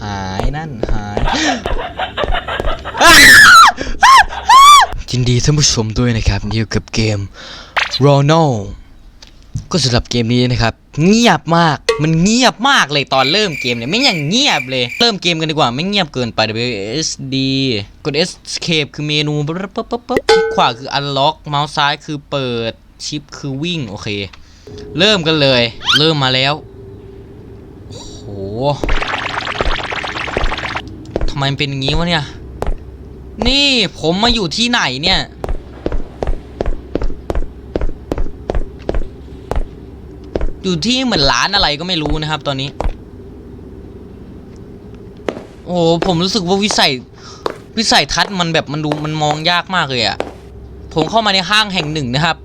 หายนั่นหายยินดีท่านผู้ชมด้วยนะครับนี่อยู่กับเกม r o n a l ก็สำหรับเกมนี้นะครับ เงียบมากมันเงียบมากเลยตอนเริ่มเกมเนี่ยไม่อย่างเงียบเลย เริ่มเกมกันดีกว่าไม่เงียบเกินไป WSD กด Escape คือเมนูปั๊บปั๊บปั๊บปั๊บคลิกขวาคือ Unlock เมาส์ซ้ายคือเปิดชิปคือวิ่งโอเค เริ่มกันเลย เริ่มมาแล้วโอ้โห ไมมันเป็นอย่างนี้วะเนี่ย นี่ผมมาอยู่ที่ไหนเนี่ย อยู่ที่เหมือนร้านอะไรก็ไม่รู้นะครับ ตอนนี้ โอ้โหผมรู้สึกว่าวิสัย วิสัยทัศน์มันแบบมันดูมันมองยากมากเลยอะผมเข้ามาในห้างแห่งหนึ่งนะครับ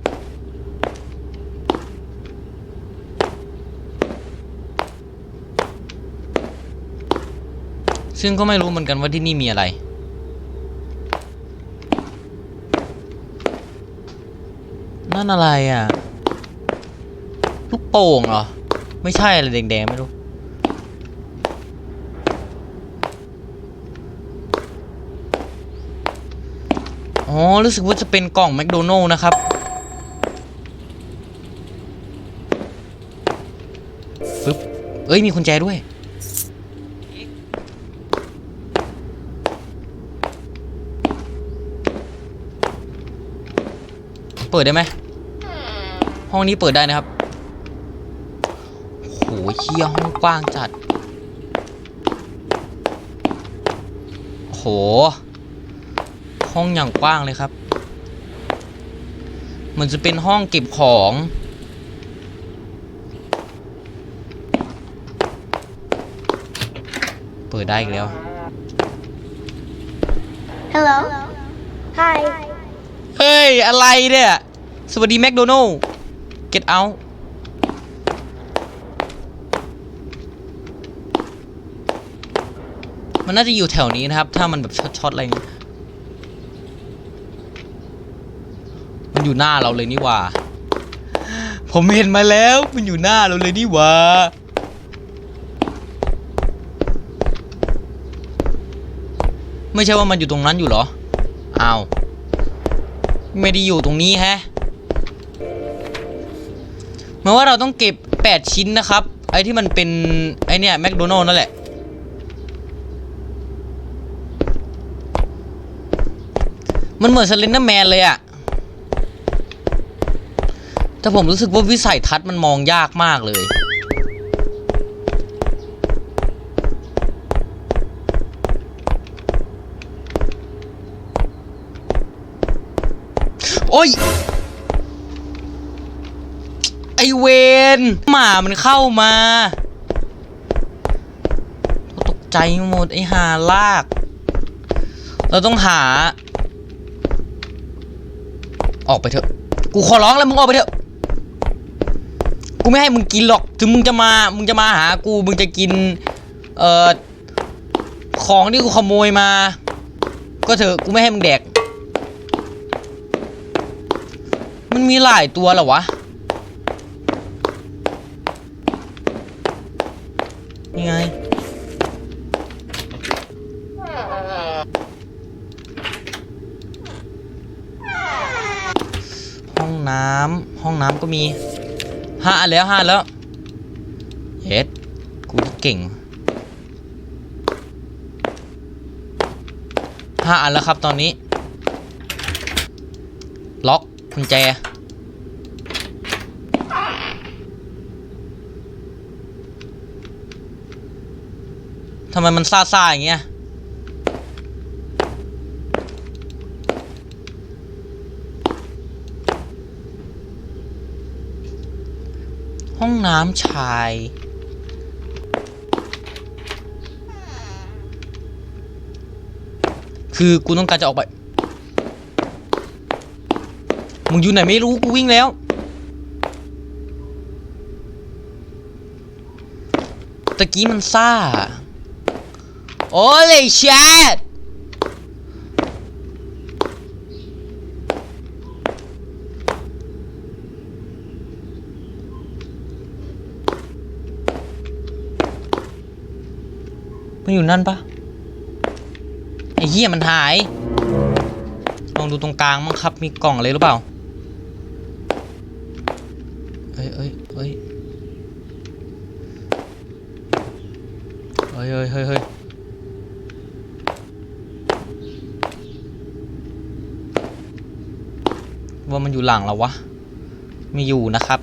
ซึ่งก็ไม่รู้เหมือนกันว่าที่นี่มีอะไร นั่นอะไรอะ ลูกโป่งเหรอ ไม่ใช่อะไรแดงๆไม่รู้ อ๋อ รู้สึกว่าจะเป็นกล่องแมคโดนัลล์นะครับปึ๊บ เอ้ย มีกุญแจด้วย เปิดได้ไหมห้องนี้เปิดได้นะครับโหเชี่ยห้องกว้างจัดโห ห้องอย่างกว้างเลยครับ มันจะเป็นห้องเก็บของเปิดได้อีกแล้ว Hello. Hi. เฮ้ย อะไรเนี่ย สวัสดีแมคโดนัล get out มันน่าจะอยู่แถวนี้นะครับ ถ้ามันแบบช็อตๆอะไรงเงี้ยมันอยู่หน้าเราเลยนี่ว่า ผมเห็นมาแล้ว มันอยู่หน้าเราเลยนี่ว่าไม่ใช่ว่ามันอยู่ตรงนั้นอยู่หรอ อ้าว ไม่ได้อยู่ตรงนี้แฮะหมายว่าเราต้องเก็บ 8 ชิ้นนะครับ ไอ้ที่มันเป็น ไอ้เนี่ยแมคโดนัลล์นั่นแหละ มันเหมือนสเลนเดอร์แมนเลยอะแต่ผมรู้สึกว่าวิสัยทัศน์มันมองยากมากเลย โอ้ย ไอเวนหมามันเข้ามาตกใจหมดไอหาลาก เราต้องหา ออกไปเถอะ กูขอร้องแล้วมึงออกไปเถอะ กูไม่ให้มึงกินหรอก ถึงมึงจะมา มึงจะมาหากู มึงจะกิน เอ่อ ของที่กูขโมยมา ก็เถอะ กูไม่ให้มึงแดก มีหลายตัวเหรอวะ นี่ไง ห้องน้ำห้องน้ำก็มีห้าอันแล้วห้าแล้วเฮ็ดกูเก่งห้าอันแล้วครับตอนนี้ ล็อกกุญแจ ทำไมมันซ่าๆอย่างเงี้ย ห้องน้ำชาย คือกูต้องการจะออกไป มึงอยู่ไหนไม่รู้กูวิ่งแล้วตะกี้มันซ่า โอ้เลยแชทมันอยู่นั่นปะไอ้เหี้ยมันหาย ลองดูตรงกลางมั้งครับ มีกล่องอะไรหรือเปล่า เอ้ยเอ้ยเอ้ยเฮ้ยเฮ้ยเฮ้ย ว่ามันอยู่หลังเราวะ ไม่อยู่นะครับ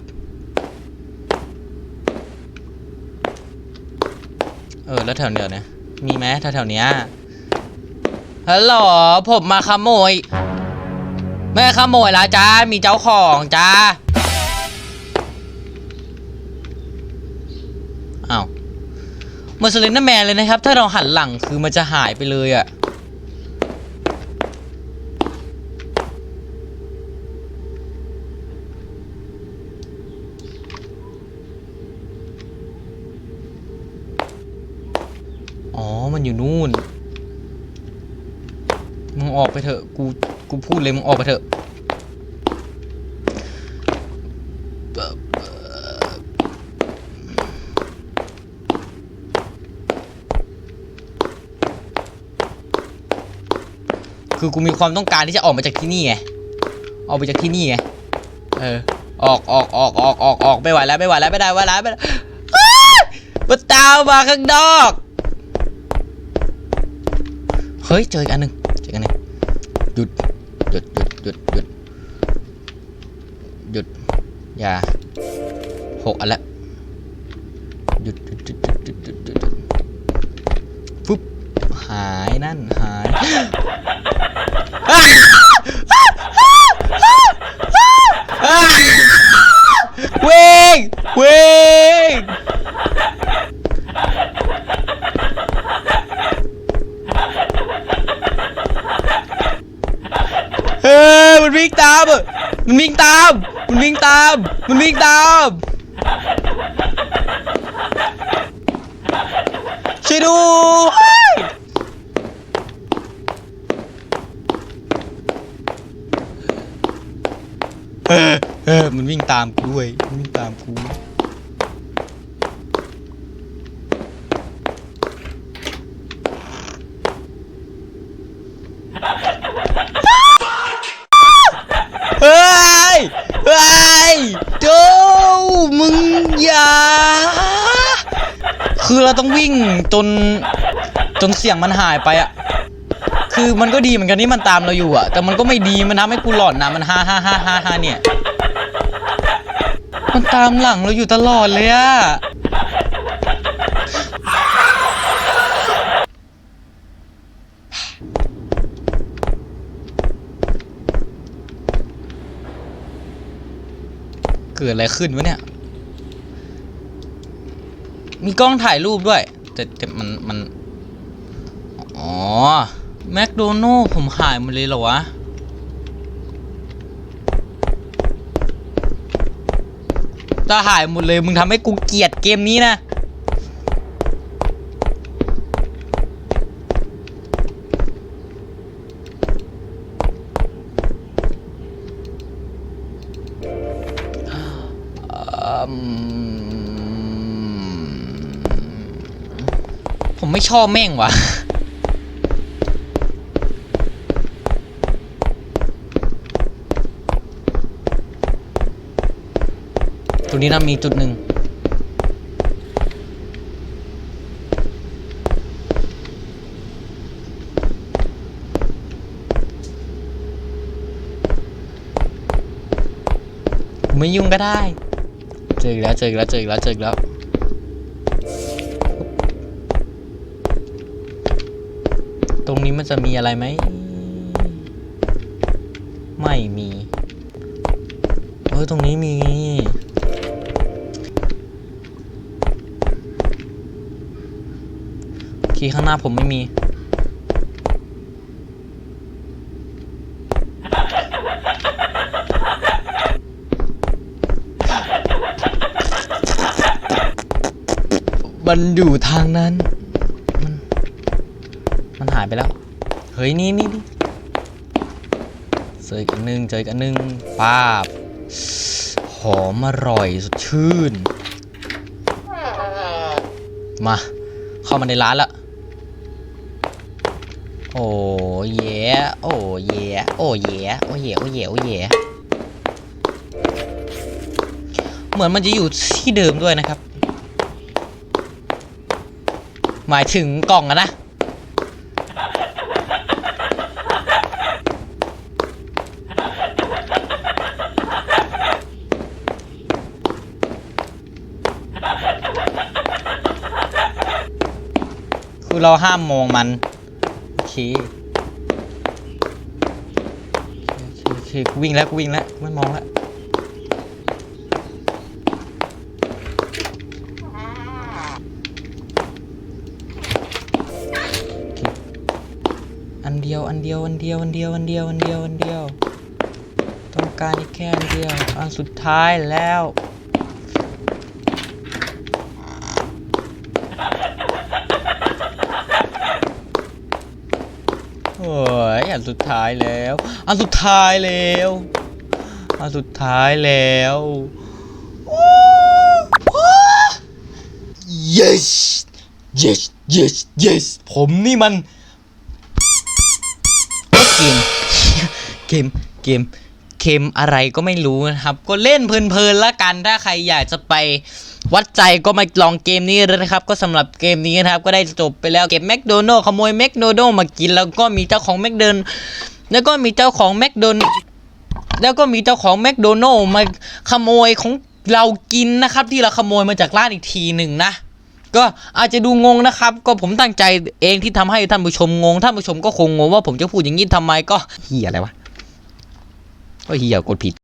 เออ แล้วแถวเนี้ยเนี่ย มีไหมแถวแถวเนี้ยฮัลโหลผมมาขโมย ไม่ขโมยละจ้า มีเจ้าของจ้าอ้าวมันสเลนเดอร์แมนเลยนะครับ ถ้าเราหันหลังคือมันจะหายไปเลยอะ อ๋อ มันอยู่นู่น มึงออกไปเถอะ กู กูพูดเลยมึงออกไปเถอะ คือกูมีความต้องการที่จะออกมาจากที่นี่ไง ออกไปจากที่นี่ไง เออ ออกออกออกออกออกออกไม่ไหวแล้วไม่ไหวแล้วไม่ได้ไม่ไหวแล้วไม่ได้าวมันตามมาข้างนอก เฮ้ยเจออีกอันหนึ่งเจอกันนี่หยุดหยุดหยุดหยุดหยุดหยุดอย่าหกอันละหยุดหยุดหยุดหยุดหยุดหยุดปุ๊บหายนั่นหายเว้งเว้ง เฮ้ยมันวิ่งตามอะมันวิ่งตาม มันวิ่งตาม มันวิ่งตามช่วยด้วยเออเออมันวิ่งตามกูด้วยมันวิ่งตามกู เฮ้ย เฮ้ยโจมึงอย่า คือ เราต้องวิ่งจนจนเสียงมันหายไปอะคือมันก็ดีเหมือนกันที่มันตามเราอยู่อะแต่มันก็ไม่ดีมันทำให้กูหลอนนะมันฮ่าฮ่าฮ่าฮ่าฮ่าเนี่ย มันตามหลังเราอยู่ตลอดเลยอะเกิดอะไรขึ้นวะเนี่ย มีกล้องถ่ายรูปด้วย แต่แต่มันมัน อ๋อ แมคโดนัลผมหายหมดเลยเหรอวะ ถ้าหายหมดเลย มึงทำให้กูเกลียดเกมนี้นะอื ผมไม่ชอบแม่งว่ะตรงนี้นะมีจุดหนึ่งไม่ยุ่งก็ได้ เจอแล้วเจอแล้วเจอแล้วเจอแล้ว ตรงนี้มันจะมีอะไรไหม ไม่มีเฮ้ยตรงนี้มีคีย์ข้างหน้าผมไม่มี มันอยู่ทางนั้น มันหายไปแล้ว เฮ้ย นี่นี่นี่เจออีกอันหนึงเจออีกอันหนึงป้าบ หอมอร่อยสดชื่น มา เข้ามาในร้านละ โอ้เย่โอ้เย่โอ้เย่โอ้เย่โอ้เย่โอ้เย่เหมือนมันจะอยู่ที่เดิมด้วยนะครับ หมายถึงกล่องอะนะ เราห้ามมองมันโอเคโอเคโอกูวิ่งแล้วกูวิ่งแล้วไม่มองแล้วอันเดียวอันเดียวอันเดียวอันเดียวอันเดียวอันเดียวอันเดียว ต้องการอีกแค่อันเดียวอันสุดท้ายแล้ว ยอันสุดท้ายแล้วอันสุดท้ายแล้วอันสุดท้ายแล้วโอ้โอ้ yes yes yes yes ผมนี่มันเกมเกมเกมเกมอะไรก็ไม่รู้นะครับ ก็เล่นเพลินๆและกันถ้าใครอยากจะไป วัดใจก็มาลองเกมนี้เลยนะครับ ก็สำหรับเกมนี้นะครับ ก็ได้จบไปแล้วเก็บแมคโดนัลขโมยแมคโดนัลมากิน แล้วก็มีเจ้าของแมคเดินแล้วก็มีเจ้าของแมคโดนแล้วก็มีเจ้าของแมคโดนัลมาขโมยของเรากินนะครับ ที่เราขโมยมาจากร้านอีกทีหนึ่งนะก็อาจจะดูงงนะครับ ก็ผมตั้งใจเองที่ทำให้ท่านผู้ชมงงท่านผู้ชมก็คงงงว่าผมจะพูดอย่างนี้ทำไมก็เฮียอะไรวะก็เฮียกดผิด